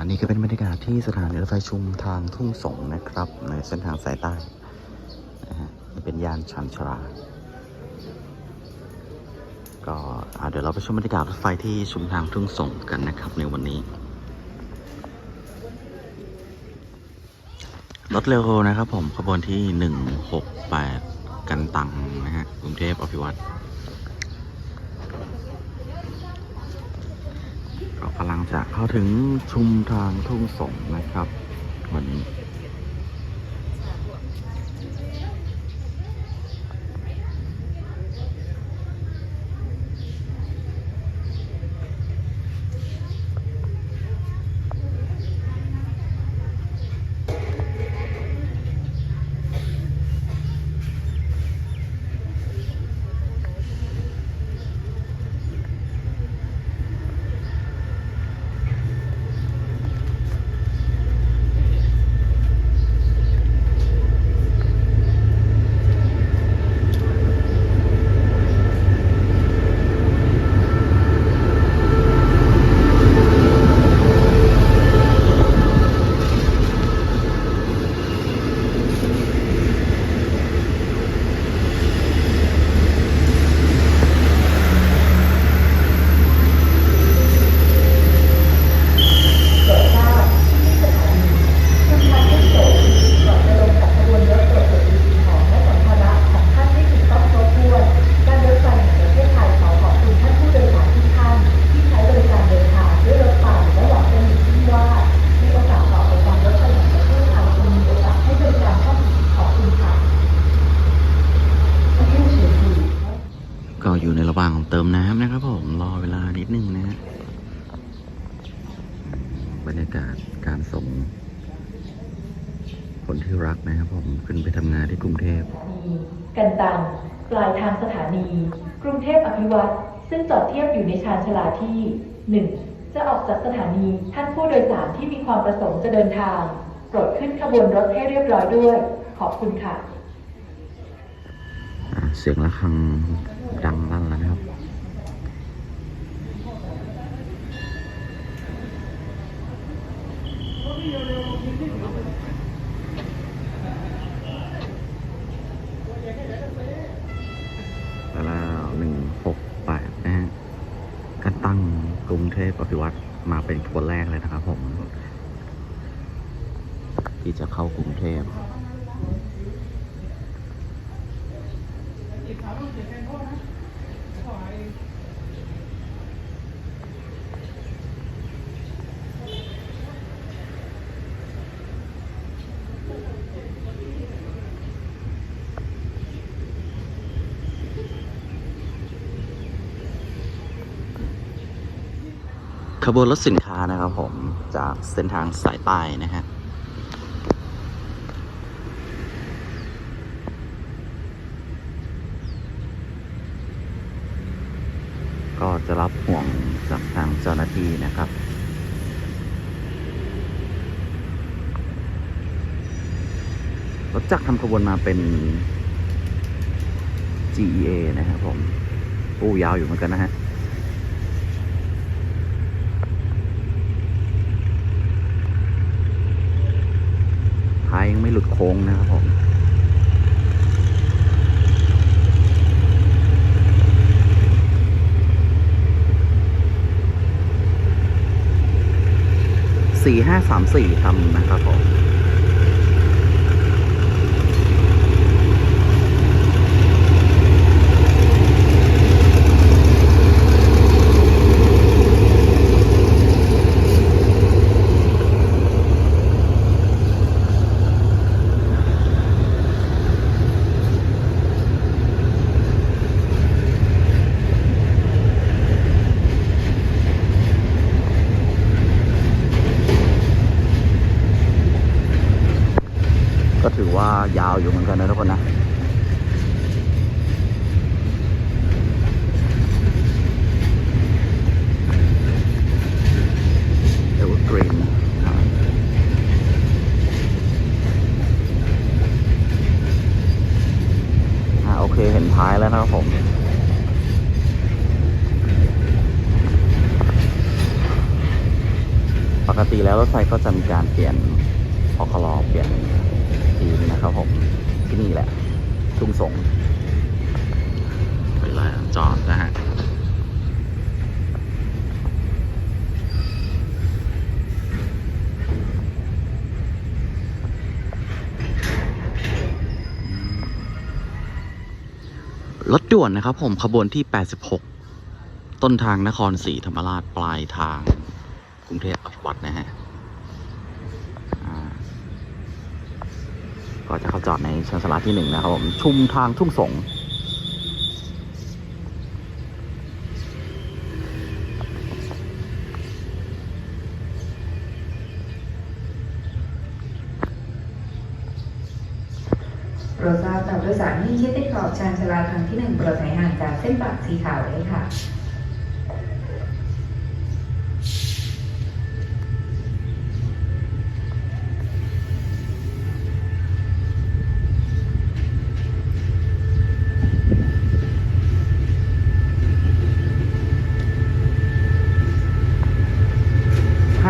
านี่ก็เป็นบรรยากาศที่สถานีรถไฟชุมทางทุ่งสงนะครับ ในเส้นทางสายใต้นะฮะเป็นย่านชันชรา ก็เดี๋ยวเราไปชมบรรยากาศรถไฟที่ชุมทางทุ่งสงกันนะครับในวันนี้ รถเร็วนะครับผมขบวนที่ 168 กันตังนะฮะกรุงเทพอภิวัตรเรากำ ลังจะเข้าถึงชุมทางทุ่งสงนะครับ วันนี้ โปรดทราบที่สถานีชุมทางทุ่งสงก่อนจะลงจากขบวนรถตรวจตรวจดูสิ่งของและสัมภาระของท่านได้ถูกต้องครบถ้วนการรถไฟแห่งประเทศไทยขอขอบคุณท่านผู้โดยสารทุกท่านที่ใช้บริการเดินทางด้วยรถไฟและหวังเป็นอย่างยิ่งว่าในโอกาสต่อไปการรถไฟแห่งประเทศไทยจะมีโอกาสให้บริการท่านอีกขอบคุณค่ะ ก็อยู่ในระหว่างของเติมน้ำนะครับผมรอเวลานิดนึงนะฮะบรรยากาศการส่งคนที่รักนะครับ ผมขึ้นไปทำงานที่กรุงเทพ กันตังปลายทางสถานี กรุงเทพอภิวัตรซึ่งจอดเทียบอยู่ในชานชาลาที่ 1. จะออกจากสถานีท่านผู้โดยสารที่มีความประสงค์จะเดินทางโปรดขึ้นขบวนรถให้เรียบร้อยด้วย ขอบคุณค่ะ อ่าเสียงะระฆังดังลั่นแล้วนะครับแล้ เทพอภิวัตรมาเป็นคนแรกเลยนะครับผม ที่จะเข้ากรุงเทพ ขบวนรถสินค้านะครับผมจากเส้นทางสายใต้นะฮะก็จะรับห่วงจากทางเจ้าหน้าที่นะครับ รถจักรทำขบวนมาเป็น GEA นะครับผมอู้ยาวอยู่เหมือนกันนะฮะ ท้ายยังไม่หลุดโค้งนะครับผมสี่ห้าสามสี่ทำนะครับผม ก็ถือว่ายาวอยู่เหมือนกันนะทุกคนนะ เอเวอร์กรีนอ่าโอเคเห็นท้ายแล้วนะครับผม ป ปกติ แล้วรถไฟก็จะมีการเปลี่ยนพอคลอเปลี่ยนทีมนะครับผมที่นี่แหละ ทุ่งสงเวลาจอดนะฮะรถด่วนนะครับผมขบวนที่ 86 ต้นทางนครศรีธรรมราชปลายทางกรุงเทพอภิวัตนะฮะอ่า ก็จะเข้าจอดในชานชาลาที่หนึ่งนะครับผมชุมทางทุ่งสงโปรดทราบจากโดยสารที่ชิดติดขอบชานชลาทางที่หนึ่งโปรดถอยห่างจากเส้นปากสีขาวเลยค่ะ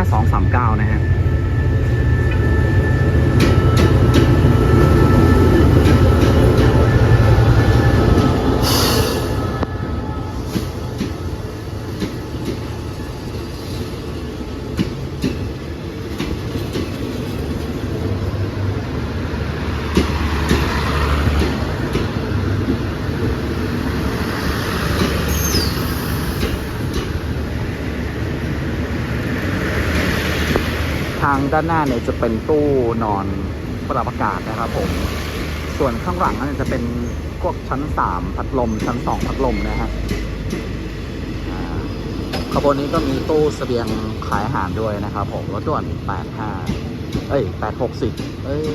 5239 นะฮะ ทางด้านหน้าเนี่ยจะเป็นตู้นอนปรับอากาศนะครับผม ส่วนข้างหลังนั่นจะเป็นพวกชั้น 3 พัดลม ชั้น 2 พัดลมนะฮะขบวนนี้ก็มีตู้เสบียงขายอาหารด้วยนะครับผม รถด่วน 85 เอ้ย 860 เอ้ย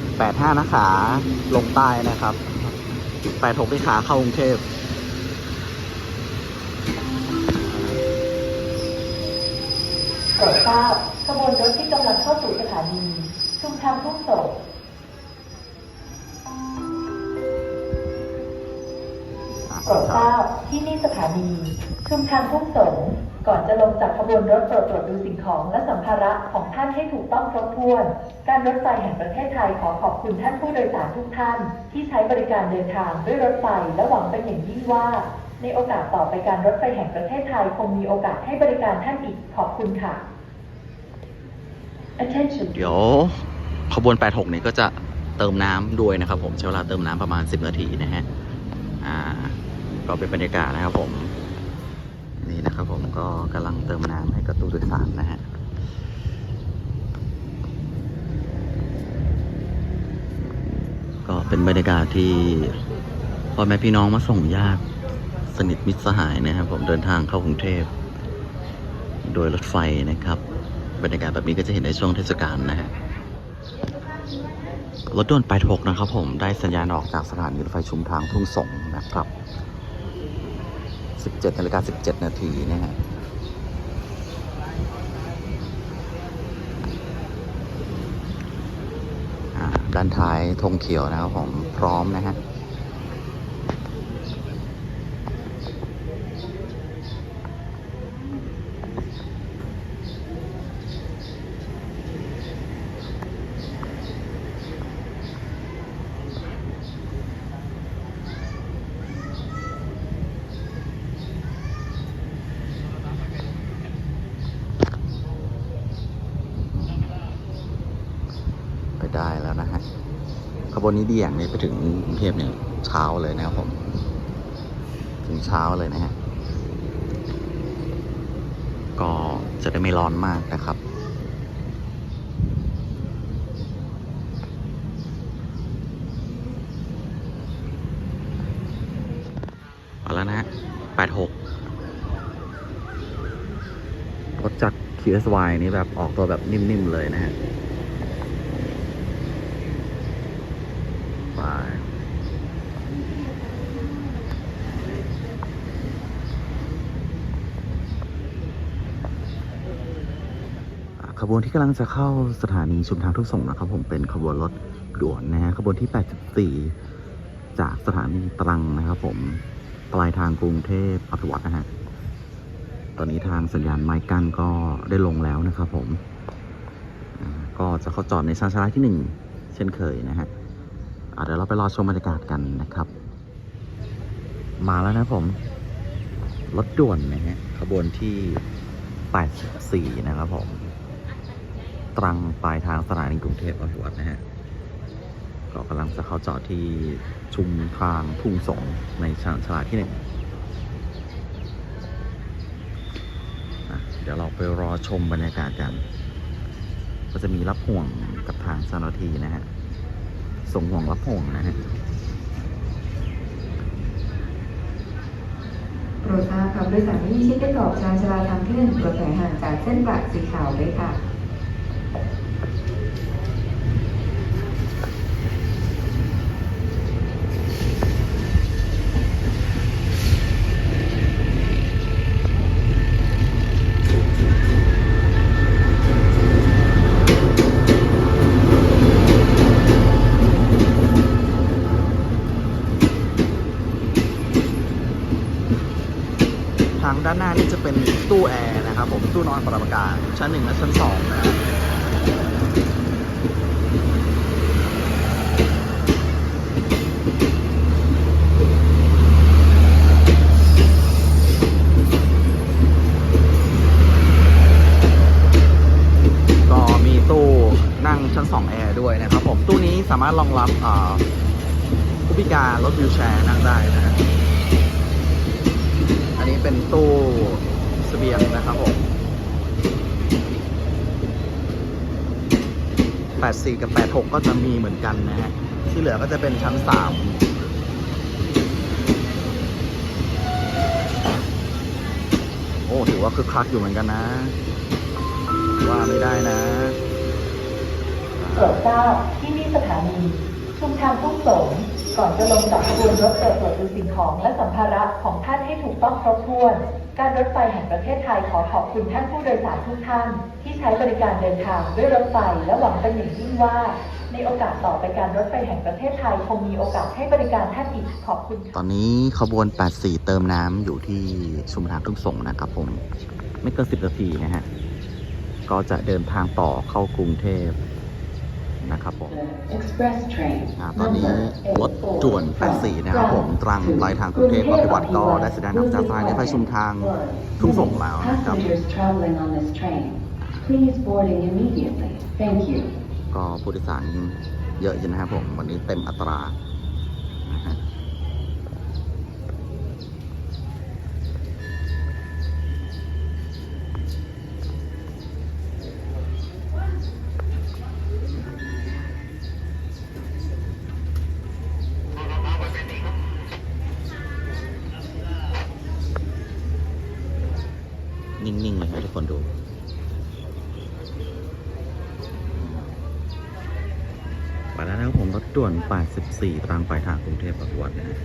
85 นะขาลงใต้นะครับ 86ที่ขาเข้ากรุงเทพ ปรดทราบขบวนรถที่กำลังเข้าสู่สถานีชุมทางทุ่งสงโปรดทราบที่นี่สถานีชุมทางทุ่งสงก่อนจะลงจากขบวนรถโปรดตรวจดูสิ่งของและสัมภาระของท่านให้ถูกต้องครบถ้วน การรถไฟแห่งประเทศไทยขอขอบคุณท่านผู้โดยสารทุกท่าน ที่ใช้บริการเดินทางด้วยรถไฟและหวังเป็นอย่างยิ่งว่า ในโอกาสต่อไปการรถไฟแห่งประเทศไทยคงมีโอกาสให้บริการท่านอีกขอบคุณค่ะ Attention เดี๋ยวขบวน 86เนี่ยก็จะเติมน้ำด้วยนะครับ ผมใช้เวลาเติมน้ำประมาณ 10 นาทีนะฮะอ่าก็เป็นบรรยากาศนะครับผม นี่นะครับผมก็กำลังเติมน้ำให้กับตู้โดยสารนะฮะก็เป็นบรรยากาศที่พ่อแม่พี่น้องมาส่งญาติ สนิทมิตรสหายนะครับ ผมเดินทางเข้ากรุงเทพ โดยรถไฟนะครับ บรรยากาศแบบนี้ก็จะเห็นในช่วงเทศกาลนะฮะรถด่วนไปทกนะครับ ผมได้สัญญาณออกจากสถานีรถไฟชุมทางทุ่งสงนะครับ 17นาฬิกา17 นาทีนะฮะด้านท้ายธงเขียวนะครับผมพร้อมนะฮะ ไปได้แล้วนะฮะ ข บวนนี้ดีอย่างนี้ไปถึงกรุงเทพเนี่ยเช้าเลยนะครับผม ถึงเช้าเลยนะฮะ ก็จะได้ไม่ร้อนมากนะครับเอาแล้วนะฮะ86รถจาก QSY นี่แบบออกตัวแบบนิ่ม ๆ เลยนะฮะ ไปอ่าข บวนที่กำลังจะเข้าสถานีชุมทางทุกส่งนะครับ ผมเป็นขบวนรถด่วนนะฮะขบวนที่ 84 จากสถานีตรังนะครับ ผมปลายทางกรุงเทพอภิวัตนะฮะตอนนี้ทางสัญญาณไม้กั้นก็ได้ลงแล้วนะครับ ผมก็จะเข้าจอดในชานชาลาที่หนึ่งเช่นเคยนะฮะเดี๋ยวเราไปรอชมบรรยากาศกันนะครับ มาแล้วนะผมรถด่วนนะฮะขบวนที่ 84 นะครับผม ตรังปลายทางสถานีกรุงเทพอภิวัตนะฮะก็กำลังจะเข้าจอดที่ชุมทางทุ่งสงในชานชลาที่หนึ่งเดี๋ยวเราไปรอชมบรรยากาศกัน ก็จะมีรับห่วงกับทางเจ้าหน้าที่นะฮะ ส่งห่วงรับห่วงนะฮะโปรดทราบคำโดยสารที่มีชิดได้กอบชานชลาทางที่หนึ่งกระแสห่างจากเส้นปลักสีขาวด้วยค่ะ ด้านหน้านี่จะเป็นตู้แอร์นะครับผมตู้นอนปรับอากาศชั้นหนึ่งและชั้นสองนะก็มีตู้นั่งชั้น 2 แอร์ด้วยนะครับผม ตู้นี้สามารถรองรับผู้พิการรถวิวแชร์นั่งได้นะฮะ อันนี้เป็นตู้สเสบียงนะครับผม84 กับ 86 ก็จะมีเหมือนกันนะฮะ ที่เหลือก็จะเป็นชั้น 3โอ้ถือว่าคึกคักอยู่เหมือนกันนะ ว่าไม่ได้นะโปรดทราบที่นี่สถานี ชุมทางทุ่งสงก่อนจะลงจากขบวนรถเปิดตรวจดูสิ่งของและสัมภาระของท่านให้ถูกต้องครบถ้วน การรถไฟแห่งประเทศไทยขอขอบคุณท่านผู้โดยสารทุกท่าน ที่ใช้บริการเดินทางด้วยรถไฟและหวังเป็นอย่างยิ่งว่า ในโอกาสต่อไปการรถไฟแห่งประเทศไทยคงมีโอกาสให้บริการท่านอีกขอบคุณตอนนี้ขบวน 84 เติมน้ำอยู่ที่ชุมทางทุ่งสงนะครับผมไม่เกิน10นาทีนะฮะก็จะเดินทางต่อเข้ากรุงเทพ นะครับผม Express train อ่าตอนนี้รถด่วน84นะครับผมตรังปลายทางกรุงเทพอภิวัตก็ได้แสดงนำจากสถานีรถไฟชุมทางทุ่งสงแล้วนะครับ Passengers traveling on this train, please boarding immediately. Thank you. ก็ผู้โดยสารเยอะอยู่นะครับผมวันนี้เต็มอัตรา ด่วน 84ตรังปลายทางกรุงเทพปทุวัดนะฮะ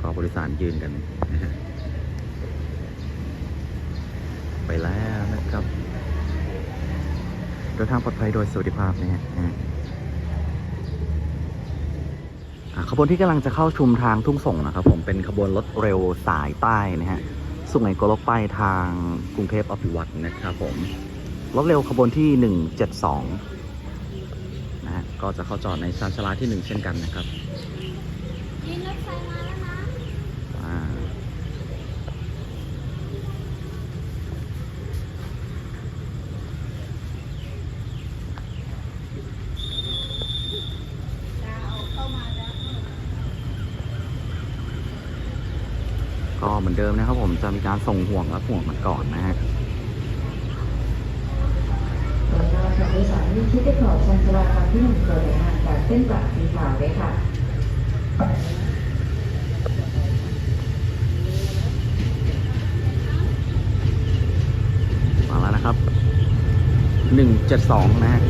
ก็บริษัทยืนกันนะฮะ ไปแล้วนะครับโดยทางปลอดภัยโดยสวัสดิภาพนะฮะอ่าขบวนที่กำลังจะเข้าชุมทางทุ่งส่งนะครับผมเป็นขบวนรถเร็วสายใต้นะฮะสุไหงโกลกไปทางกรุงเทพอภิวัตนะครับผม รถเร็วขบวนที่ 172 ก็จะเข้าจอดในชานชาลาที่หนึ่งเช่นกันนะครับยินรถไฟมาแล้วนะอ่าก็เหมือนเดิมนะครับผมจะมีการส่งห่วงและห่วงกันก่อนนะฮะ โปรดทราบ มีคิดได้กรอบชันชาลาทางที่หนึ่งกระแสห่างจากเส้นปลักสีขาวไว้ค่ะมาแล้วนะครับ 172 นะฮะ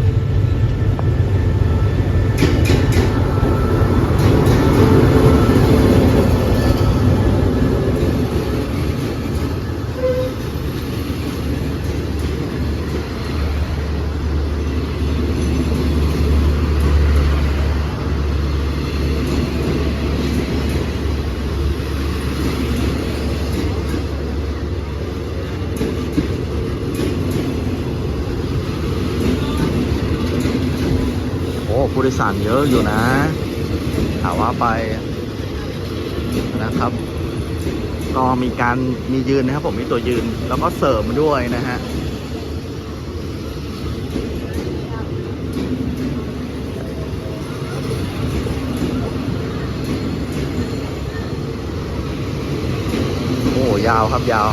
สารเยอะอยู่นะถามว่าไปนะครับ ก็มีการมียืนนะครับ ผมมีตัวยืน แล้วก็เสริมด้วยนะฮะโอ้ยาวครับยาว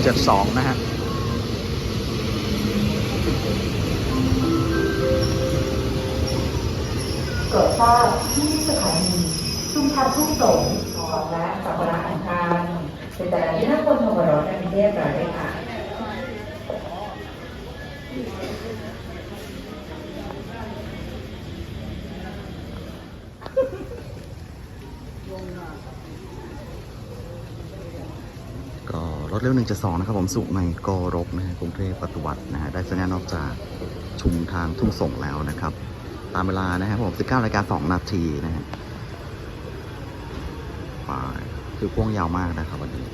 172นะฮะ รดทราบที่สถานีชุมทางทุ่งสงศ์ของและสัปดาห์อังคารเป็นแต่ที่นักคนธรรมรสในเรียบร้อยเลยค่ะก็รถเร็ว172นะครับผมสุในกรบนะฮะกรุงเทพปฏิวัตินะฮะได้สัญญาณออกจากชุมทางทุ่งส่งแล้วนะครับ ตามเวลานะครับผม 19นาฬิกา2นาทีนะฮะคือพ่วงยาวมากนะครับวันนี้